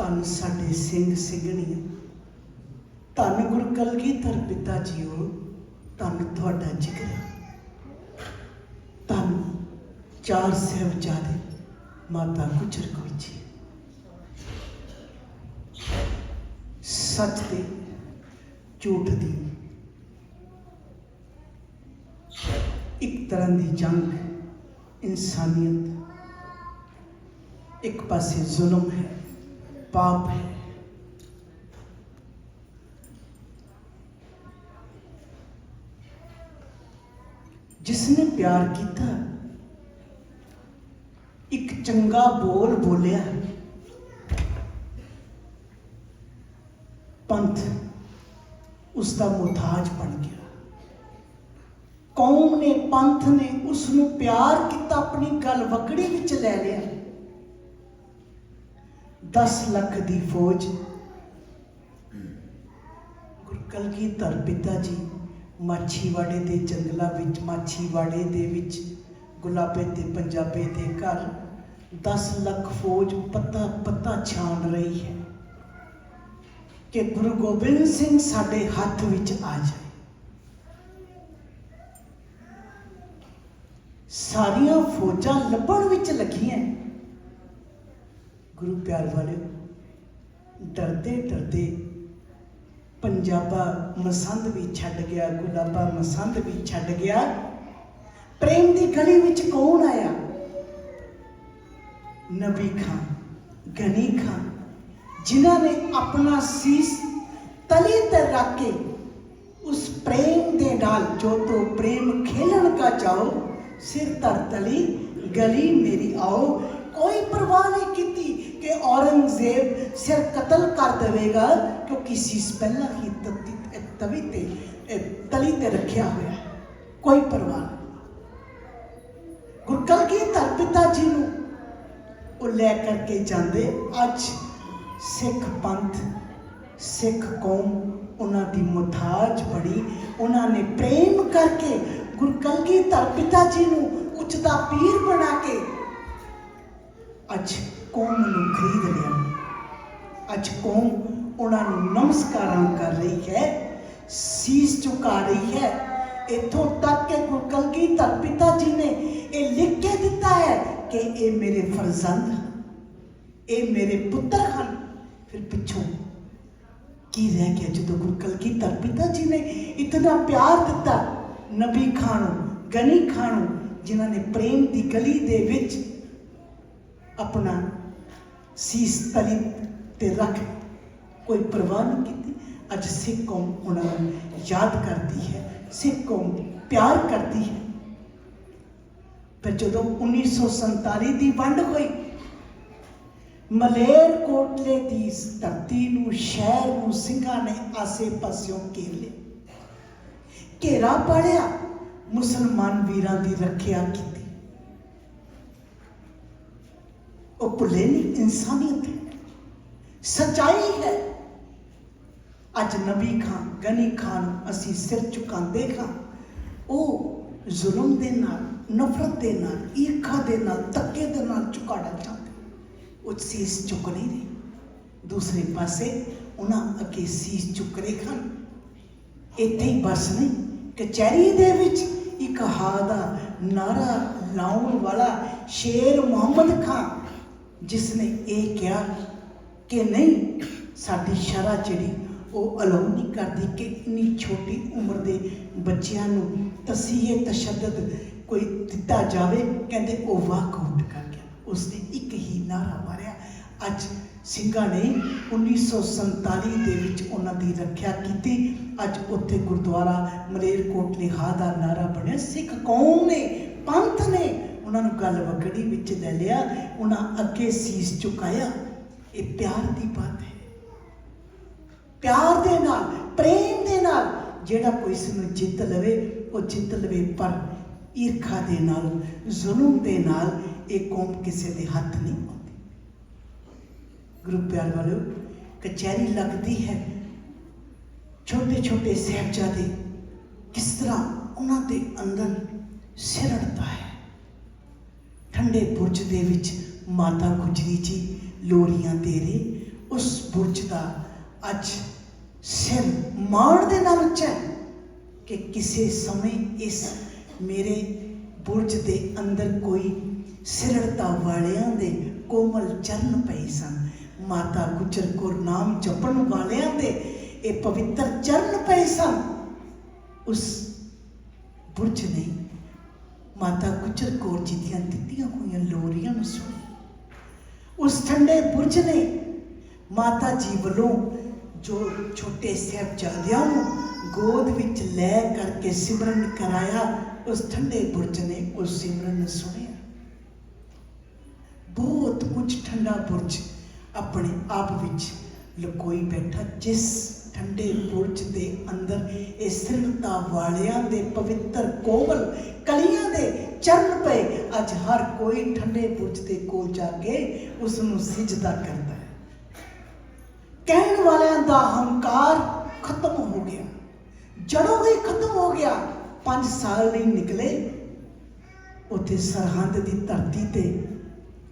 ਧੰਨ ਸਾਡੇ ਸਿੰਘ ਸਿੰਘਣੀਆਂ ਧੰਨ ਗੁਰ ਕਲਗੀਧਰ ਪਿਤਾ ਜੀਓ, ਧੰਨ ਤੁਹਾਡਾ ਜਿਗਰ ਧੰਨ ਚਾਰ ਸਾਹਿਬਜ਼ਾਦੇ, ਮਾਤਾ ਗੁਜਰ ਕੋਈ ਜੀ। ਸੱਚ ਦੇ ਝੂਠ ਦੀ ਇੱਕ ਤਰ੍ਹਾਂ ਦੀ ਜੰਗ, ਇਨਸਾਨੀਅਤ। ਇੱਕ ਪਾਸੇ ਜ਼ੁਲਮ ਹੈ। ਪਾਪ ਹੈ। ਜਿਸਨੇ ਪਿਆਰ ਕੀਤਾ, ਇੱਕ ਚੰਗਾ ਬੋਲ ਬੋਲਿਆ, ਪੰਥ ਉਸ ਦਾ ਮੁਤਾਜ ਬਣ ਗਿਆ। ਕੌਮ ਨੇ, ਪੰਥ ਨੇ ਉਸ ਨੂੰ ਪਿਆਰ ਕੀਤਾ, ਆਪਣੀ ਗੱਲ ਵਕੜੀ ਵਿੱਚ ਲੈ ਲਿਆ। 10 ਲੱਖ ਦੀ ਫੌਜ। ਗੁਰਕਲਗੀਧਰ ਪਿਤਾ ਜੀ, ਮਾਛੀਵਾੜੇ ਦੇ ਜੰਗਲਾਂ ਵਿੱਚ, ਮਾਛੀਵਾੜੇ ਦੇ ਵਿੱਚ, ਗੁਲਾਬੇ ਤੇ ਪੰਜਾਬੇ ਦੇ ਘਰ 10 ਲੱਖ ਫੌਜ ਪੱਤਾ ਪੱਤਾ ਛਾਣ ਰਹੀ ਹੈ। ਕਿ ਗੁਰੂ ਗੋਬਿੰਦ ਸਿੰਘ ਸਾਡੇ ਹੱਥ ਵਿੱਚ ਆ ਜਾਏ। ਸਾਰੀਆਂ ਫੌਜਾਂ ਲੱਭਣ ਵਿੱਚ ਲੱਗੀਆਂ। ਗੁਰੂ ਪਿਆਰ ਵਾਲਿਓ ਡਰਦੇ ਡਰਦੇ ਪੰਜਾਬਾ ਮਸੰਦ ਵੀ ਛੱਡ ਗਿਆ ਗੁਲਾਬਾ ਮਸੰਦ ਵੀ ਛੱਡ ਗਿਆ ਪ੍ਰੇਮ ਦੀ ਗਲੀ ਵਿੱਚ ਕੌਣ ਆਇਆ ਨਬੀ ਖਾਨ ਗਨੀ ਖਾਨ ਜਿਨ੍ਹਾਂ ਨੇ ਆਪਣਾ ਸੀਸ ਤਲੀ ਤੇ ਰੱਖ ਕੇ ਉਸ ਪ੍ਰੇਮ ਦੇ ਨਾਲ ਜੋ ਤੋ ਪ੍ਰੇਮ ਖੇਲਣ ਕਾ ਚਾਓ ਸਿਰ ਧਰ ਤਲੀ ਗਲੀ ਮੇਰੀ ਆਓ ਕੋਈ ਪਰਵਾਹ ਨਹੀਂ ਕੀਤੀ ਕਿ ਔਰੰਗਜ਼ੇਬ ਸਿਰ ਕਤਲ ਕਰ ਦੇਵੇਗਾ ਕਿਉਂਕਿ ਸੀਸ ਪਹਿਲਾਂ ਹੀ ਤਤੀ ਤਵੀ ਤੇ ਤਲੀ ਤੇ ਰੱਖਿਆ ਹੋਇਆ ਕੋਈ ਪਰਵਾਹ ਨਹੀਂ। ਗੁਰਕਲ ਕੀ ਧਰ ਜੀ ਨੂੰ? ਉਹ ਲੈ ਕਰਕੇ ਜਾਂਦੇ। ਅੱਜ ਸਿੱਖ ਪੰਥ, ਸਿੱਖ ਕੌਮ ਉਹਨਾਂ ਦੀ ਮੁਤਾਜ ਬੜੀ ਉਹਨਾਂ ਨੇ ਪ੍ਰੇਮ ਕਰਕੇ ਗੁਰਕਲਗੀ ਧਰਪਿਤਾ ਜੀ ਨੂੰ ਉੱਚਦਾ ਪੀਰ ਬਣਾ ਕੇ ਅੱਜ ਕੌਮ ਨੂੰ ਖਰੀਦ ਲਿਆ। ਅੱਜ ਕੌਮ ਉਹਨਾਂ ਨੂੰ ਨਮਸਕਾਰਾਂ ਕਰ ਰਹੀ ਹੈ, ਸੀਸ ਝੁਕਾ ਰਹੀ ਹੈ। ਇਥੋਂ ਤੱਕ ਕਿ ਗੁਰਕਲਗੀ ਧਰ ਪਿਤਾ ਜੀ ਨੇ ਇਹ ਲਿਖ ਕੇ ਦਿੱਤਾ ਹੈ ਕਿ ਇਹ ਮੇਰੇ ਫਰਜ਼ੰਦ ਇਹ ਮੇਰੇ ਪੁੱਤਰ ਹਨ। ਫਿਰ ਪਿੱਛੋਂ ਕੀ ਰਹਿ ਗਿਆ ਜਦੋਂ ਗੁਰਕਲਗੀ ਧਰ ਪਿਤਾ ਜੀ ਨੇ ਇਤਨਾ ਪਿਆਰ ਦਿੱਤਾ? ਨਬੀ ਖਾਨ ਗਨੀ ਖਾਨ ਜਿਨ੍ਹਾਂ ਨੇ ਪ੍ਰੇਮ ਦੀ ਗਲੀ ਦੇ ਵਿੱਚ ਆਪਣਾ ਸੀਸ ਤਲੀ ਤੇ ਰੱਖ ਕੋਈ ਪਰਵਾਹ ਨਹੀਂ ਕੀਤੀ। ਅੱਜ ਸਿੱਖ ਕੌਮ ਉਹਨਾਂ ਨੂੰ ਯਾਦ ਕਰਦੀ ਹੈ, ਸਿੱਖ ਕੌਮ ਪਿਆਰ ਕਰਦੀ ਹੈ। ਪਰ ਜਦੋਂ 1947 ਦੀ ਵੰਡ ਹੋਈ ਮਲੇਰ ਕੋਟਲੇ ਦੀ ਧਰਤੀ ਨੂੰ, ਸ਼ਹਿਰ ਨੂੰ, ਸਿੰਘਾਂ ਨੇ ਆਸੇ ਪਾਸਿਓਂ ਘੇਰ ਲਿਆ। ਘੇਰਾ ਪਾੜਿਆ, ਮੁਸਲਮਾਨ ਵੀਰਾਂ ਦੀ ਰੱਖਿਆ ਕੀਤੀ। ਉਹ ਭੁੱਲੇ ਨਹੀਂ ਇਨਸਾਨੀਅਤ ਹੈ। ਸਚਾਈ ਹੈ। ਅੱਜ ਨਬੀ ਖਾਨ, ਗਨੀ ਖਾਨ ਅਸੀਂ ਸਿਰ ਝੁਕਾਉਂਦੇ ਖਾਂ ਉਹ ਜ਼ੁਲਮ ਦੇ ਨਾਲ, ਨਫ਼ਰਤ ਦੇ ਨਾਲ, ਈਰਖਾ ਦੇ ਨਾਲ, ਧੱਕੇ ਦੇ ਨਾਲ ਝੁਕਾੜਾ ਚਾਹੁੰਦੇ। ਉਹ ਸੀਸ ਝੁਕ ਨਹੀਂ ਰਹੀ। ਦੂਸਰੇ ਪਾਸੇ ਉਹਨਾਂ ਅੱਗੇ ਸੀਸ ਝੁਕ ਰਹੇ ਹਨ। ਇੱਥੇ ਹੀ ਬਸ ਨਹੀਂ, ਕਚਹਿਰੀ ਦੇ ਵਿੱਚ ਇੱਕ ਹਾ ਦਾ ਨਾਰਾ ਲਾਉਣ ਵਾਲਾ ਸ਼ੇਰ ਮੁਹੰਮਦ ਖਾਨ ਜਿਸ ਨੇ ਇਹ ਕਿਹਾ ਕਿ ਨਹੀਂ, ਸਾਡੀ ਸ਼ਰਾ ਜਿਹੜੀ, ਉਹ ਅਲਾਉ ਨਹੀਂ ਕਰਦੀ ਕਿ ਇੰਨੀ ਛੋਟੀ ਉਮਰ ਦੇ ਬੱਚਿਆਂ ਨੂੰ ਤਸੀਹੇ, ਤਸ਼ੱਦਦ ਕੋਈ ਦਿੱਤਾ ਜਾਵੇ। ਕਹਿੰਦੇ ਉਹ ਵਾਕਆਊਟ ਕਰ ਗਿਆ। ਉਸਨੇ ਇੱਕ ਹੀ ਨਾਰਾ ਮਾਰਿਆ। ਅੱਜ ਸਿੰਘਾਂ ਨੇ 1947 ਦੇ ਵਿੱਚ ਉਹਨਾਂ ਦੀ ਰੱਖਿਆ ਕੀਤੀ। ਅੱਜ ਉੱਥੇ ਗੁਰਦੁਆਰਾ ਮਲੇਰਕੋਟਲੇ ਹਾ ਦਾ ਨਾਰਾ ਬਣਿਆ। ਸਿੱਖ ਕੌਮ ਨੇ, ਪੰਥ ਨੇ ਉਹਨਾਂ ਨੂੰ ਗੱਲ ਵਗੜੀ ਵਿੱਚ ਲੈ ਲਿਆ, ਉਹਨਾਂ ਅੱਗੇ ਸੀਸ ਝੁਕਾਇਆ। ਇਹ ਪਿਆਰ ਦੀ ਬਾਤ ਹੈ। ਪਿਆਰ ਦੇ ਨਾਲ, ਪ੍ਰੇਮ ਦੇ ਨਾਲ ਜਿਹੜਾ ਕੋਈ ਇਸ ਨੂੰ ਜਿੱਤ ਲਵੇ, ਉਹ ਜਿੱਤ ਲਵੇ, ਪਰ ਈਰਖਾ ਦੇ ਨਾਲ, ਜ਼ੁਲਮ ਦੇ ਨਾਲ ਇਹ ਕੌਮ ਕਿਸੇ ਦੇ ਹੱਥ ਨਹੀਂ ਆਉਂਦੀ। ਗੁਰੂ ਪਿਆਰ ਵਾਲਿਓ, ਕਚਹਿਰੀ ਲੱਗਦੀ ਹੈ। ਛੋਟੇ ਛੋਟੇ ਸਾਹਿਬਜ਼ਾਦੇ ਕਿਸ ਤਰ੍ਹਾਂ ਉਹਨਾਂ ਦੇ ਅੰਦਰ ਸਿਰੜਦਾ ਹੈ। ਠੰਡੇ ਬੁਰਜ ਦੇ ਵਿੱਚ ਮਾਤਾ ਗੁਜਰੀ ਜੀ, ਲੋਰੀਆਂ ਤੇਰੇ ਉਸ ਬੁਰਜ ਦਾ ਅੱਜ ਸਿਰ ਮਾਣ ਦੇ ਨਾਲ ਉੱਚਾ ਕਿ ਕਿਸੇ ਸਮੇਂ ਇਸ ਮੇਰੇ ਬੁਰਜ ਦੇ ਅੰਦਰ ਕੋਈ ਸਿਰੜਤਾ ਵਾਲਿਆਂ ਦੇ ਕੋਮਲ ਚਰਨ ਪਏ ਸਨ। ਮਾਤਾ ਗੁਜਰ ਕੌਰ ਨਾਮ ਜਪਣ ਵਾਲਿਆਂ ਦੇ ਇਹ ਪਵਿੱਤਰ ਚਰਨ ਪਏ ਸਨ। ਉਸ ਬੁਰਜ ਨੇ ਮਾਤਾ ਗੁਜਰ ਕੌਰ ਜੀ ਦੀਆਂ ਦਿੱਤੀਆਂ ਹੋਈਆਂ ਲੋਰੀਆਂ ਨੂੰ ਸੁਣੀ। ਉਸ ਠੰਡੇ ਬੁਰਜ ਨੇ ਮਾਤਾ ਜੀ ਵੱਲੋਂ ਜੋ ਛੋਟੇ ਸਾਹਿਬਜ਼ਾਦਿਆਂ ਨੂੰ ਗੋਦ ਵਿੱਚ ਲੈ ਕਰਕੇ ਸਿਮਰਨ ਕਰਾਇਆ, ਉਸ ਠੰਡੇ ਬੁਰਜ ਨੇ ਉਸ ਸਿਮਰਨ ਨੂੰ ਸੁਣਿਆ। ਬਹੁਤ ਕੁਝ ਠੰਡਾ ਬੁਰਜ ਆਪਣੇ ਆਪ ਵਿੱਚ ਲਕੋਈ ਬੈਠਾ, ਜਿਸ ਠੰਡੇ ਬੁਰਜ ਦੇ ਅੰਦਰ ਇਹ ਸਿਰਤਾ ਵਾਲਿਆਂ ਦੇ ਪਵਿੱਤਰ ਕੋਮਲ ਕਲੀਆਂ ਦੇ ਚਰਨ ਪਏ। ਅੱਜ ਹਰ ਕੋਈ ਠੰਡੇ ਬੁਰਜ ਦੇ ਕੋਲ ਜਾ ਕੇ ਉਸ ਨੂੰ ਸਿਜਦਾ ਕਰਦਾ ਹੈ। ਕਹਿਣ ਵਾਲਿਆਂ ਦਾ ਹੰਕਾਰ ਖਤਮ ਹੋ ਗਿਆ। ਜੜੋਂ ਹੀ ਖਤਮ ਹੋ ਗਿਆ। 5 ਸਾਲ ਨਹੀਂ ਨਿਕਲੇ। ਉੱਥੇ ਸਰਹੰਦ ਦੀ ਧਰਤੀ ਤੇ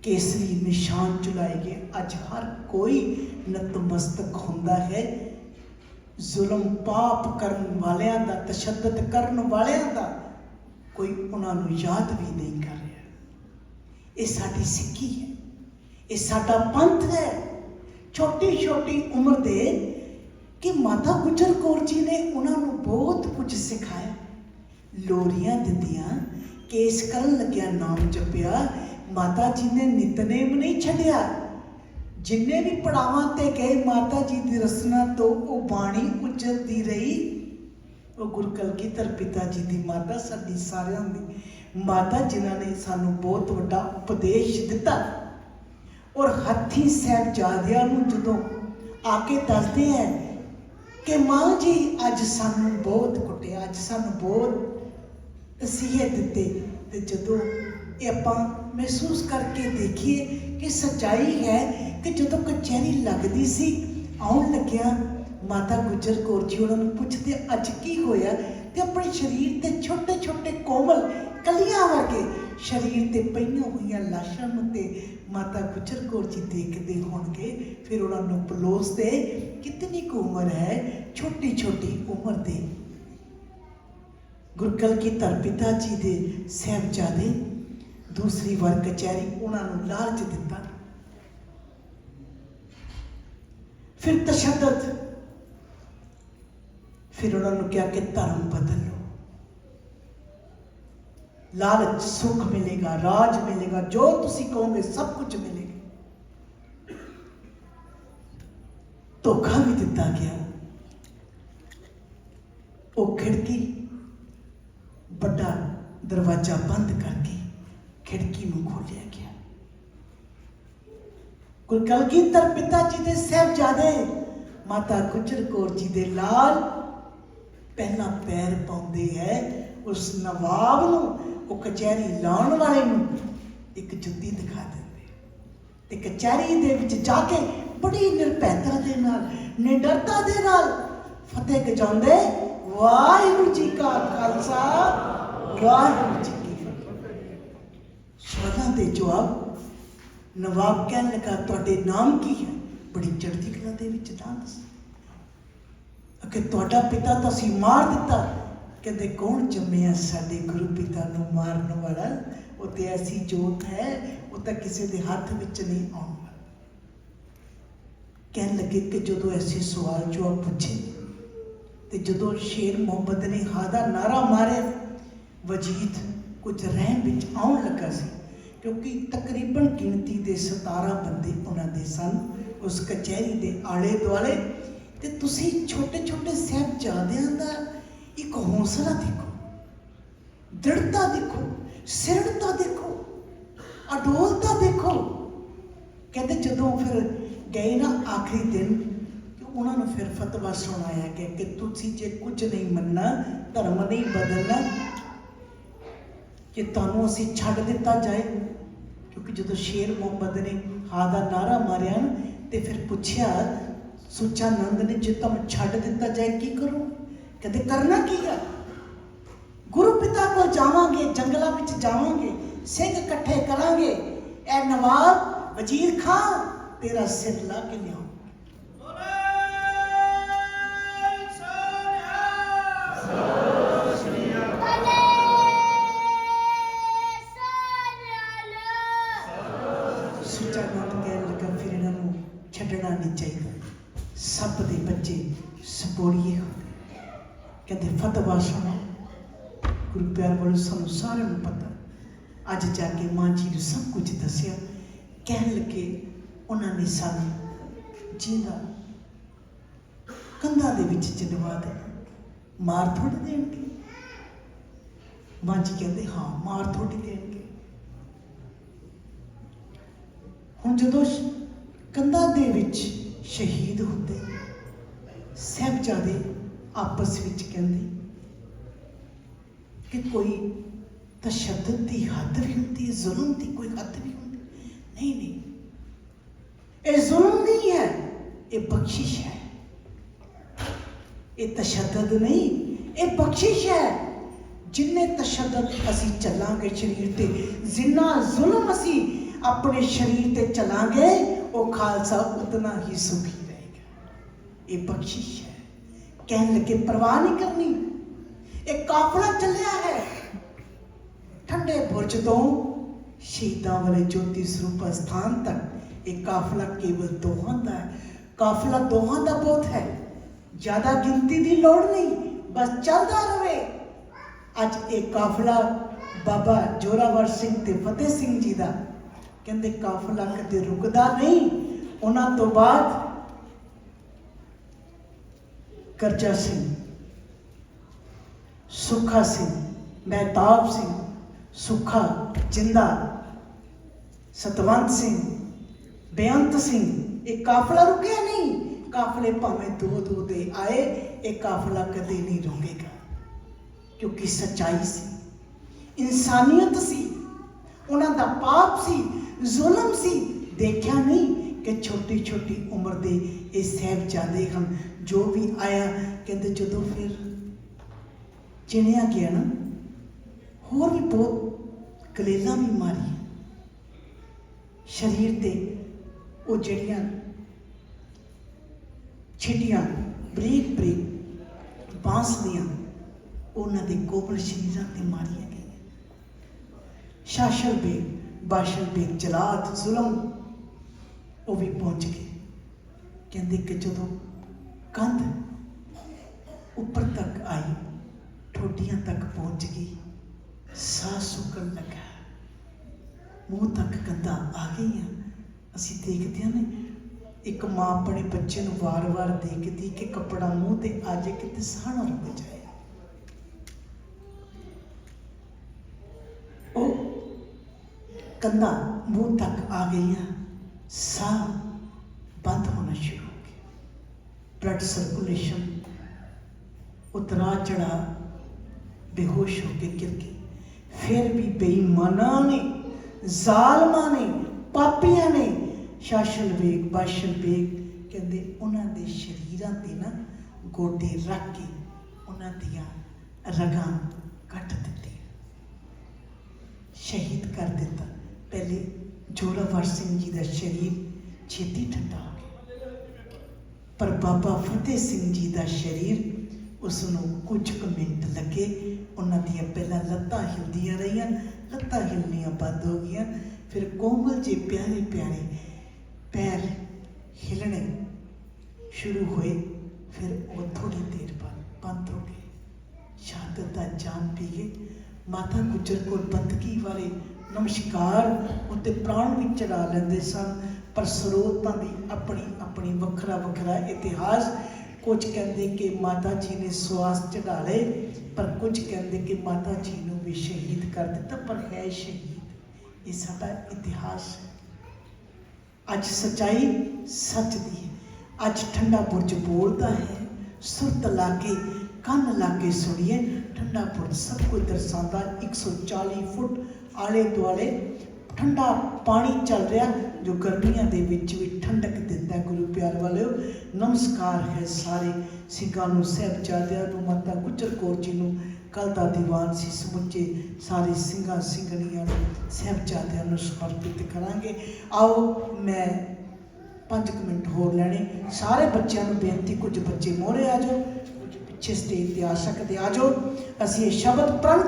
ਕੇਸਰੀ ਨਿਸ਼ਾਨ ਚੁਲਾਏ ਗਏ। ਅੱਜ ਹਰ ਕੋਈ ਨਤਮਸਤਕ ਹੁੰਦਾ ਹੈ। ਜ਼ੁਲਮ ਪਾਪ ਕਰਨ ਵਾਲਿਆਂ ਦਾ, ਤਸ਼ੱਦਦ ਕਰਨ ਵਾਲਿਆਂ ਦਾ ਕੋਈ ਉਹਨਾਂ ਨੂੰ ਯਾਦ ਵੀ ਨਹੀਂ ਕਰ ਰਿਹਾ। ਇਹ ਸਾਡੀ ਸਿੱਖੀ ਹੈ। ਇਹ ਸਾਡਾ ਪੰਥ ਹੈ। ਛੋਟੀ ਛੋਟੀ ਉਮਰ ਦੇ ਕਿ ਮਾਤਾ ਗੁਜਰ ਕੌਰ ਜੀ ਨੇ ਉਹਨਾਂ ਨੂੰ ਬਹੁਤ ਕੁਝ ਸਿਖਾਇਆ। ਲੋਰੀਆਂ ਦਿੱਤੀਆਂ ਕੇਸ ਕਰਨ ਲੱਗਿਆ, ਨਾਮ ਜਪਿਆ। ਮਾਤਾ ਜੀ ਨੇ ਨਿਤਨੇਮ ਨਹੀਂ ਛੱਡਿਆ। ਜਿੰਨੇ ਵੀ ਪੜਾਵਾਂ ਤੇ ਗਏ ਮਾਤਾ ਜੀ ਦੀ ਰਸਨਾ ਤੋਂ ਉਹ ਬਾਣੀ ਉਚਰਦੀ ਰਹੀ। ਉਹ ਗੁਰੂ ਕਲਗੀਧਰ ਪਿਤਾ ਜੀ ਦੀ ਮਾਤਾ ਸਾਡੀ ਸਾਰਿਆਂ ਦੀ ਮਾਤਾ ਜਿਨ੍ਹਾਂ ਨੇ ਸਾਨੂੰ ਬਹੁਤ ਵੱਡਾ ਉਪਦੇਸ਼ ਦਿੱਤਾ। ਔਰ ਹੱਥੀ ਸਾਹਿਬਜ਼ਾਦਿਆਂ ਨੂੰ ਜਦੋਂ ਆ ਕੇ ਦੱਸਦੇ ਹੈ ਕਿ ਮਾਂ ਜੀ, ਅੱਜ ਸਾਨੂੰ ਬਹੁਤ ਕੁੱਟਿਆ, ਅੱਜ ਸਾਨੂੰ ਬਹੁਤ ਤਸੀਹੇ ਦਿੱਤੇ। ਤੇ ਜਦੋਂ ਇਹ ਆਪਾਂ ਮਹਿਸੂਸ ਕਰਕੇ ਦੇਖੀਏ ਕਿ ਸੱਚਾਈ ਹੈ ਕਿ ਜਦੋਂ ਕਚਹਿਰੀ ਲੱਗਦੀ ਸੀ, ਆਉਣ ਲੱਗਿਆ ਮਾਤਾ ਗੁਜਰ ਕੌਰ ਜੀ ਉਹਨਾਂ ਨੂੰ ਪੁੱਛਦੇ, ਅੱਜ ਕੀ ਹੋਇਆ? ਤੇ ਆਪਣੇ ਸਰੀਰ ਤੇ ਛੋਟੇ ਛੋਟੇ ਕੋਮਲ ਕਲੀਆਂ ਵਰਗੇ ਸਰੀਰ ਤੇ ਪਈਆਂ ਹੋਈਆਂ ਲਾਸ਼ਾਂ ਨੂੰ ਤੇ ਮਾਤਾ ਗੁਜਰ ਕੌਰ ਜੀ ਦੇਖਦੇ ਹੋਣਗੇ। ਫਿਰ ਉਹਨਾਂ ਨੂੰ ਪਲੋਸਦੇ ਕਿਤਨੀ ਕੁ ਉਮਰ ਹੈ? ਛੋਟੀ ਛੋਟੀ ਉਮਰ ਦੇ। ਗੁਰਕਲ ਕੀ ਪਿਤਾ ਜੀ ਦੇ ਸਹਿਬਜ਼ਾਦੇ, ਦੂਸਰੀ ਵਾਰ ਕਚਹਿਰੀ ਉਹਨਾਂ ਨੂੰ ਲਾਲਚ ਦਿੱਤਾ। ਫਿਰ ਤਸ਼ੱਦਦ ਫਿਰ ਉਹਨਾਂ ਨੂੰ ਕਿਹਾ ਕਿ ਧਰਮ ਬਦਲ ਲਓ ਲਾਲਚ ਸੁਖ ਮਿਲੇਗਾ ਰਾਜ ਮਿਲੇਗਾ ਜੋ ਤੁਸੀਂ ਕਹੋਗੇ ਸਭ ਕੁਝ ਮਿਲੇਗਾ ਧੋਖਾ ਵੀ ਦਿੱਤਾ ਗਿਆ ਉਹ ਖਿੜਕੀ ਵੱਡਾ ਦਰਵਾਜ਼ਾ ਬੰਦ ਕਰਕੇ ਖਿੜਕੀ ਨੂੰ ਖੋਲਿਆ ਗਿਆ ਗੁਰੂ ਕਲਗੀਧਰ ਪਿਤਾ ਜੀ ਦੇ ਸਾਹਿਬਜ਼ਾਦੇ, ਮਾਤਾ ਗੁਜਰ ਕੌਰ ਜੀ ਦੇ ਲਾਲ ਪਹਿਲਾ ਪੈਰ ਪਾਉਂਦੇ ਹੈ, ਉਸ ਨਵਾਬ ਨੂੰ, ਉਹ ਕਚਹਿਰੀ ਲਾਉਣ ਵਾਲੇ ਨੂੰ ਇੱਕ ਜੁੱਤੀ ਦਿਖਾ ਦਿੰਦੇ। ਤੇ ਕਚਹਿਰੀ ਦੇ ਵਿੱਚ ਜਾ ਕੇ ਬੜੀ ਨਿਰਭੈਤਾ ਦੇ ਨਾਲ, ਨਿਡਰਤਾ ਦੇ ਨਾਲ ਫਤਿਹ ਗਜਾਉਂਦੇ, ਵਾਹਿਗੁਰੂ ਜੀ ਕਾ ਖਾਲਸਾ, ਵਾਹਿਗੁਰੂ ਜੀ ਕੀ ਫਤਿਹ। ਸਵਾਲਾਂ ਦੇ ਜਵਾਬ ਨਵਾਬ ਕਹਿਣ ਲੱਗਾ, ਤੁਹਾਡੇ ਨਾਮ ਕੀ ਹੈ? ਬੜੀ ਚੜ੍ਹਦੀ ਕਲਾ ਦੇ ਵਿੱਚ ਨਾਮ ਦੱਸ। ਅਕੇ ਤੁਹਾਡਾ ਪਿਤਾ ਤਾਂ ਸੀ ਮਾਰ ਦਿੱਤਾ। ਕਹਿੰਦੇ, ਕੌਣ ਜੰਮਿਆ ਸਾਡੇ ਗੁਰੂ ਪਿਤਾ ਨੂੰ ਮਾਰਨ ਵਾਲਾ? ਉਹ ਤੇ ਐਸੀ ਜੋਤ ਹੈ, ਉਹ ਤਾਂ ਕਿਸੇ ਦੇ ਹੱਥ ਵਿੱਚ ਨਹੀਂ ਆਉਣ ਵਾਲਾ। ਕਹਿਣ ਲੱਗੇ ਕਿ ਜਦੋਂ ਐਸੇ ਸਵਾਲ ਜਵਾਬ ਪੁੱਛੇ ਤੇ ਜਦੋਂ ਸ਼ੇਰ ਮੁਹੰਮਦ ਨੇ ਹਾਦਾ ਨਾਰਾ ਮਾਰਿਆ, ਵਜੀਦ ਕੁਝ ਰਹਿਣ ਵਿੱਚ ਆਉਣ ਲੱਗਾ ਸੀ। ਕਿਉਂਕਿ ਤਕਰੀਬਨ ਗਿਣਤੀ ਦੇ 17 ਬੰਦੇ ਉਹਨਾਂ ਦੇ ਸਨ, ਉਸ ਕਚਹਿਰੀ ਦੇ ਆਲੇ ਦੁਆਲੇ ਤੇ ਤੁਸੀਂ ਛੋਟੇ ਛੋਟੇ ਸਾਹਿਬਜ਼ਾਦਿਆਂ ਦਾ ਇੱਕ ਹੌਸਲਾ ਦੇਖੋ, ਦ੍ਰਿੜਤਾ ਦੇਖੋ, ਸਿਰੜਤਾ ਦੇਖੋ, ਅਡੋਲਤਾ ਦੇਖੋ। ਕਹਿੰਦੇ ਜਦੋਂ ਫਿਰ ਗਏ ਨਾ ਆਖਰੀ ਦਿਨ ਉਹਨਾਂ ਨੂੰ ਫਿਰ ਫਤਵਾ ਸੁਣਾਇਆ ਗਿਆ ਕਿ ਤੁਸੀਂ ਜੇ ਕੁਝ ਨਹੀਂ ਮੰਨਣਾ, ਧਰਮ ਨਹੀਂ ਬਦਲਣਾ ਕਿ ਤੁਹਾਨੂੰ ਅਸੀਂ ਛੱਡ ਦਿੱਤਾ ਜਾਏ। ਕਿਉਂਕਿ ਜਦੋਂ ਸ਼ੇਰ ਮੁਹੰਮਦ ਨੇ ਹਾਂ ਦਾ ਨਾਰਾ ਮਾਰਿਆ ਨਾ, ਤੇ ਫਿਰ ਪੁੱਛਿਆ, ਸੁੱਚਾ ਨੰਦ ਨੇ ਜੇ ਤੁਹਾਨੂੰ ਛੱਡ ਦਿੱਤਾ ਜਾਏ, ਕੀ ਕਰੋ? ਕਹਿੰਦੇ, ਕਰਨਾ ਕੀ ਹੈ ਗੁਰੂ ਪਿਤਾ ਕੋਲ ਜਾਵਾਂਗੇ, ਜੰਗਲਾਂ ਵਿੱਚ ਜਾਵਾਂਗੇ, ਸਿੰਘ ਇਕੱਠੇ ਕਰਾਂਗੇ। ਇਹ ਨਵਾਬ ਵਜ਼ੀਰ ਖਾਨ, ਤੇਰਾ ਸਿਰ ਲਾ ਕੇ ਲਿਆਉਂਗੇ ਸਾਰਿਆਂ ਨੂੰ ਪਤਾ। ਅੱਜ ਜਾ ਕੇ ਮਾਂ ਜੀ ਨੂੰ ਸਭ ਕੁਝ ਦੱਸਿਆ। ਕਹਿਣ ਲੱਗੇ, ਉਹਨਾਂ ਨੇ ਸਾਨੂੰ ਜਿੰਦਾ ਕੰਧਾਂ ਦੇ ਵਿੱਚ ਚਿਣਵਾ ਦਿੱਤਾ। ਮਾਰ ਥੋੜੀ ਦੇਣਗੇ। ਮਾਂ ਜੀ ਕਹਿੰਦੇ, ਹਾਂ, ਮਾਰ ਥੋੜੀ ਦੇਣਗੇ। ਹੁਣ ਜਦੋਂ ਕੰਧਾਂ ਦੇ ਵਿੱਚ ਸ਼ਹੀਦ ਹੁੰਦੇ, ਸਾਹਿਬਜ਼ਾਦੇ ਆਪਸ ਵਿੱਚ ਕਹਿੰਦੇ ਕਿ ਕੋਈ ਤਸ਼ੱਦਦ ਦੀ ਹੱਦ ਵੀ ਹੁੰਦੀ ਹੈ, ਜ਼ੁਲਮ ਦੀ ਕੋਈ ਹੱਦ ਵੀ ਹੁੰਦੀ ਨਹੀਂ ਨਹੀਂ। ਇਹ ਜ਼ੁਲਮ ਨਹੀਂ ਹੈ, ਇਹ ਬਖਸ਼ਿਸ਼ ਹੈ। ਇਹ ਤਸ਼ੱਦਦ ਨਹੀਂ, ਇਹ ਬਖਸ਼ਿਸ਼ ਹੈ। ਜਿੰਨੇ ਤਸ਼ੱਦਦ ਅਸੀਂ ਚੱਲਾਂਗੇ ਸਰੀਰ ਤੇ, ਜਿੰਨਾ ਜ਼ੁਲਮ ਅਸੀਂ ਆਪਣੇ ਸਰੀਰ ਤੇ ਚਲਾਂਗੇ, ਉਹ ਖਾਲਸਾ ਉਤਨਾ ਹੀ ਸੁਖੀ ਰਹੇਗਾ। ਇਹ ਬਖਸ਼ਿਸ਼ ਹੈ। ਕਹਿਣ ਲੱਗੇ, ਪਰਵਾਹ ਨਹੀਂ ਕਰਨੀ। ਇਹ ਕਾਫਲਾ ਚੱਲਿਆ ਹੈ। ਠੰਡੇ ਬੁਰਜ ਤੋਂ ਸ਼ਹੀਦਾਂ ਵਾਲੇ ਜੋਤੀ ਸਰੂਪ ਸਥਾਨ ਤੱਕ ਇਹ ਕਾਫਲਾ ਕੇਵਲ ਦੋਹਾਂ ਦਾ ਹੈ। ਕਾਫਲਾ ਦੋਹਾਂ ਦਾ ਬਹੁਤ ਹੈ। ਜ਼ਿਆਦਾ ਗਿਣਤੀ ਦੀ ਲੋੜ ਨਹੀਂ, ਬਸ ਚੱਲਦਾ ਰਹੇ। ਅੱਜ ਇਹ ਕਾਫਲਾ ਬਾਬਾ ਜੋਰਾਵਰ ਸਿੰਘ ਤੇ ਫਤਿਹ ਸਿੰਘ ਜੀ ਦਾ। ਕਹਿੰਦੇ ਕਾਫਲਾ ਕਦੇ ਰੁਕਦਾ ਨਹੀਂ। ਉਹਨਾਂ ਤੋਂ ਬਾਅਦ ਕਰਜਾ ਸਿੰਘ, ਸੁੱਖਾ ਸਿੰਘ, ਮਹਿਤਾਬ ਸਿੰਘ ਸੁੱਖਾ, ਜਿੰਦਾ, ਸਤਵੰਤ ਸਿੰਘ, ਬੇਅੰਤ ਸਿੰਘ, ਇਹ ਕਾਫਲਾ ਰੁਕਿਆ ਨਹੀਂ। ਕਾਫਲੇ ਭਾਵੇਂ ਦੋ ਦੋ ਦੇ ਆਏ, ਇਹ ਕਾਫਲਾ ਕਦੇ ਨਹੀਂ ਰੁਕੇਗਾ। ਕਿਉਂਕਿ ਸੱਚਾਈ ਸੀ, ਇਨਸਾਨੀਅਤ ਸੀ, ਉਹਨਾਂ ਦਾ ਪਾਪ ਸੀ, ਜ਼ੁਲਮ ਸੀ। ਦੇਖਿਆ ਨਹੀਂ ਕਿ ਛੋਟੀ ਛੋਟੀ ਉਮਰ ਦੇ ਇਹ ਸਾਹਿਬਜ਼ਾਦੇ ਹਨ, ਜੋ ਵੀ ਆਇਆ, ਕਹਿੰਦੇ ਜਦੋਂ ਫਿਰ ਚਿਣਿਆ ਗਿਆ ਨਾ, ਹੋਰ ਵੀ ਬਹੁਤ ਕਲੇਲਾਂ ਵੀ ਮਾਰੀਆਂ ਸਰੀਰ ਤੇ ਉਹ ਜਿਹੜੀਆਂ ਛਿਟੀਆਂ, ਬਰੀਕ ਬਰੀਕ ਬਾਂਸ ਦੀਆਂ, ਉਹਨਾਂ ਦੇ ਕੋਮਲ ਸ਼ਰੀਰਾਂ ਤੇ ਮਾਰੀਆਂ ਗਈਆਂ। ਸ਼ਾਸ਼ਲ ਬੇਗ ਬਾਸ਼ਲ ਬੇਗ ਜਲਾਦ, ਜ਼ੁਲਮ, ਉਹ ਵੀ ਪਹੁੰਚ ਗਏ। ਕਹਿੰਦੇ ਕਿ ਜਦੋਂ ਕੰਧ ਉੱਪਰ ਤੱਕ ਆਈ, ਠੋਡੀਆਂ ਤੱਕ ਪਹੁੰਚ ਗਈ, ਸਾਹ ਸੁੱਕਣ ਲੱਗਾ। ਮੂੰਹ ਤੱਕ ਕੰਧਾਂ ਆ ਗਈਆਂ। ਅਸੀਂ ਦੇਖਦੇ ਹਾਂ ਨੇ ਇੱਕ ਮਾਂ ਆਪਣੇ ਬੱਚੇ ਨੂੰ ਵਾਰ-ਵਾਰ ਦੇਖਦੀ ਕਿ ਕੱਪੜਾ ਮੂੰਹ ਤੇ ਆ ਜਾਏ ਕਿਤੇ ਸਾਹ ਨਾ ਰੁਕ ਜਾਏ। ਉਹ ਕੰਧਾਂ ਮੂੰਹ ਤੱਕ ਆ ਗਈਆਂ। ਸਾਹ ਬੰਦ ਹੋਣਾ ਸ਼ੁਰੂ ਹੋ ਗਿਆ। ਬਲੱਡ ਸਰਕੂਲੇਸ਼ਨ ਉਤਰਾ ਚੜਾ ਬੇਹੋਸ਼ ਹੋ ਕੇ ਗਿਰ ਗਈ। ਫਿਰ ਵੀ ਬੇਈਮਾਨਾਂ ਨੇ ਜ਼ਾਲਮਾਂ ਨੇ, ਪਾਪੀਆਂ ਨੇ ਸ਼ਾਸਲ ਵੇਗ ਬਾਸ਼ਲ ਵੇਗ ਕਹਿੰਦੇ ਉਹਨਾਂ ਦੇ ਸ਼ਰੀਰਾਂ ਤੇ ਨਾ ਗੋਡੇ ਰੱਖ ਕੇ ਉਹਨਾਂ ਦੀਆਂ ਰਗਾਂ ਕੱਟ ਦਿੱਤੀਆਂ। ਸ਼ਹੀਦ ਕਰ ਦਿੱਤਾ। ਪਹਿਲੇ ਜੋਰਾਵਰ ਸਿੰਘ ਜੀ ਦਾ ਸਰੀਰ ਛੇਤੀ ਠੰਡਾ ਹੋ ਗਿਆ। ਪਰ ਬਾਬਾ ਫਤਿਹ ਸਿੰਘ ਜੀ ਦਾ ਸਰੀਰ ਉਸ ਨੂੰ ਕੁਝ ਕੁ ਮਿੰਟ ਲੱਗੇ। ਉਹਨਾਂ ਦੀਆਂ ਪਹਿਲਾਂ ਲੱਤਾਂ ਹਿਲਦੀਆਂ ਰਹੀਆਂ ਲੱਤਾਂ ਹਿਲਣੀਆਂ ਬੰਦ ਹੋ ਗਈਆਂ। ਫਿਰ ਕੋਮਲ ਜੇ ਪਿਆਰੇ ਪਿਆਰੇ ਪੈਰ ਹਿਲਣੇ ਸ਼ੁਰੂ ਹੋਏ। ਫਿਰ ਉਹ ਥੋੜੀ ਦੇਰ ਬਾਅਦ ਬੰਦ ਹੋ ਗਏ ਸ਼ਹਾਦਤ ਦਾ ਜਾਮ ਪੀ ਗਏ। ਮਾਤਾ ਗੁਜਰ ਕੋਲ ਬੰਦਗੀ ਵਾਲੇ ਨਮਸਕਾਰ ਉੱਤੇ ਪ੍ਰਾਣ ਵੀ ਚੜਾ ਲੈਂਦੇ ਸਨ, ਪਰ ਸਰੋਤਾਂ ਦੀ ਆਪਣੀ ਆਪਣੀ ਵੱਖਰਾ ਵੱਖਰਾ ਇਤਿਹਾਸ ਕੁਝ ਕਹਿੰਦੇ ਕਿ ਮਾਤਾ ਜੀ ਨੇ ਸਵਾਸ ਚੜਾ ਲਏ, ਪਰ ਕੁਝ ਕਹਿੰਦੇ ਕਿ ਮਾਤਾ ਜੀ ਨੂੰ ਵੀ ਸ਼ਹੀਦ ਕਰ ਦਿੱਤਾ, ਪਰ ਹੈ ਸ਼ਹੀਦ। ਇਹ ਸਾਡਾ ਇਤਿਹਾਸ ਹੈ। ਅੱਜ ਸਚਾਈ ਸੱਚ ਦੀ ਹੈ। ਅੱਜ ਠੰਡਾ ਬੁਰਜ ਬੋਲਦਾ ਹੈ। ਸੁਰਤ ਲਾ ਕੇ ਕੰਨ ਲਾ ਕੇ ਸੁਣੀਏ। ਠੰਡਾ ਬੁਰਜ ਸਭ ਕੁਝ ਦਰਸਾਉਂਦਾ। 140 ਫੁੱਟ ਆਲੇ ਦੁਆਲੇ ਠੰਡਾ ਪਾਣੀ ਚੱਲ ਰਿਹਾ, ਜੋ ਗਰਮੀਆਂ ਦੇ ਵਿੱਚ ਵੀ ਠੰਡਕ ਦਿੰਦਾ ਗੁਰੂ ਪਿਆਰ ਵਾਲਿਓ, ਨਮਸਕਾਰ ਹੈ ਸਾਰੇ। ਸਿੰਘਾਂ ਨੂੰ, ਸਾਹਿਬਜ਼ਾਦਿਆਂ ਨੂੰ, ਮਾਤਾ ਗੁਜਰ ਕੌਰ ਜੀ ਨੂੰ ਕੱਲ ਦਾ ਦੀਵਾਨ ਸੀ, ਸਮੁੱਚੇ ਸਾਰੇ ਸਿੰਘਾਂ ਸਿੰਘਣੀਆਂ ਨੂੰ ਸਾਹਿਬਜ਼ਾਦਿਆਂ ਨੂੰ ਸਮਰਪਿਤ ਕਰਾਂਗੇ। ਆਓ ਮੈਂ 5 ਮਿੰਟ ਹੋਰ ਲੈਣੇ। ਸਾਰੇ ਬੱਚਿਆਂ ਨੂੰ ਬੇਨਤੀ, ਕੁਝ ਬੱਚੇ ਮੋਹਰੇ ਆ ਜਾਓ, ਕੁਝ ਪਿੱਛੇ ਸਟੇਜ ਤੇ ਆ ਸਕਦੇ ਆ ਜਾਓ। ਅਸੀਂ ਇਹ ਸ਼ਬਦ ਪ੍ਰਣ